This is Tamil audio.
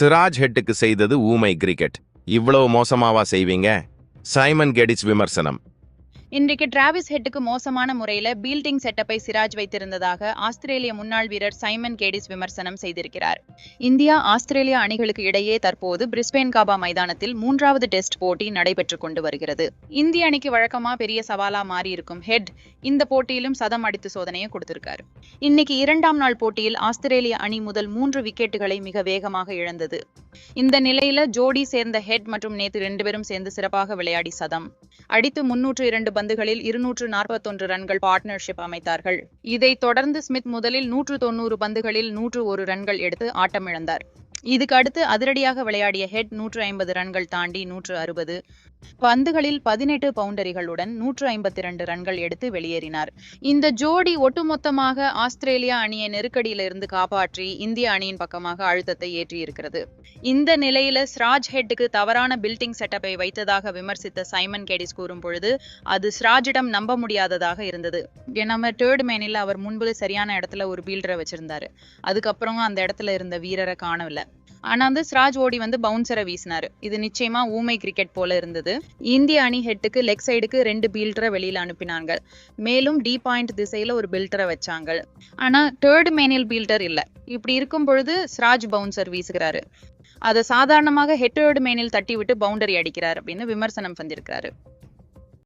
சிராஜ் ஹெட்டுக்கு செய்தது ஊமை கிரிக்கெட். இவ்வளவு மோசமாவா செய்வீங்க? சைமன் கெடிஸ் விமர்சனம். இன்றைக்கு டிராவிஸ் ஹெட்டுக்கு மோசமான முறையில பீல்டிங் செட்டப்பை சிராஜ் வைத்திருந்ததாக ஆஸ்திரேலிய முன்னாள் வீரர் சைமன் கேடிஸ் விமர்சனம் செய்திருக்கிறார். இந்தியா ஆஸ்திரேலியா அணிகளுக்கு இடையே தற்போது பிரிஸ்பேன் காபா மைதானத்தில் மூன்றாவது டெஸ்ட் போட்டி நடைபெற்றுக் கொண்டு வருகிறது. இந்திய அணிக்கு வழக்கமா பெரிய சவாலா மாறி இருக்கும் ஹெட் இந்த போட்டியிலும் சதம் அடித்து சோதனையை கொடுத்திருக்காரு. இன்னைக்கு இரண்டாம் நாள் போட்டியில் ஆஸ்திரேலிய அணி முதல் மூன்று விக்கெட்டுகளை மிக வேகமாக இழந்தது. இந்த நிலையில ஜோடி சேர்ந்த ஹெட் மற்றும் நேத்து ரெண்டு பேரும் சேர்ந்து சிறப்பாக விளையாடி சதம். அடித்து முன்னூற்று இரண்டு பந்துகளில் இருநூற்று நாற்பத்தொன்று ரன்கள் பார்ட்னர்ஷிப் அமைத்தார்கள். இதைத் தொடர்ந்து ஸ்மித் முதலில் நூற்று தொண்ணூறு பந்துகளில் நூற்று ஒரு ரன்கள் எடுத்து ஆட்டமிழந்தார். இதுக்கு அடுத்து அதிரடியாக விளையாடிய ஹெட் நூற்று ஐம்பது ரன்கள் தாண்டி நூற்று அறுபது பந்துகளில் பதினெட்டு பவுண்டரிகளுடன் நூற்று ஐம்பத்தி இரண்டு ரன்கள் எடுத்து வெளியேறினார். இந்த ஜோடி ஒட்டுமொத்தமாக ஆஸ்திரேலியா அணியை நெருக்கடியிலிருந்து காப்பாற்றி இந்திய அணியின் பக்கமாக அழுத்தத்தை ஏற்றியிருக்கிறது. இந்த நிலையில ஸ்ராஜ் ஹெட்டுக்கு தவறான பில்டிங் செட்டப்பை வைத்ததாக விமர்சித்த சைமன் கேடிஸ் கூறும் பொழுது அது ஸ்ராஜிடம் நம்ப முடியாததாக இருந்தது. நம்ம தேர்ட் மேனில் அவர் முன்பு சரியான இடத்துல ஒரு பீல்டரை வச்சிருந்தாரு. அதுக்கப்புறம் அந்த இடத்துல இருந்த வீரரை காணவில்லை. ஆனா வந்து ஸ்ராஜ் ஓடி வந்து பவுன்சரை வீசினாரு. இது நிச்சயமா ஊமை கிரிக்கெட் போல இருந்தது. இந்திய அணி ஹெட்டுக்கு லெக் சைடுக்கு ரெண்டு பீல்டரை வெளியில அனுப்பினாங்க மேலும் டி பாயிண்ட் திசையில ஒரு பில்டரை வச்சாங்க ஆனா தேர்ட் மேனில் பீல்டர் இல்ல. இப்படி இருக்கும் பொழுது ஸ்ராஜ் பவுன்சர் வீசுகிறாரு. அதை சாதாரணமாக ஹெட்டோடு மேனில் தட்டி விட்டு பவுண்டரி அடிக்கிறார் அப்படின்னு விமர்சனம் வந்திருக்கிறாரு.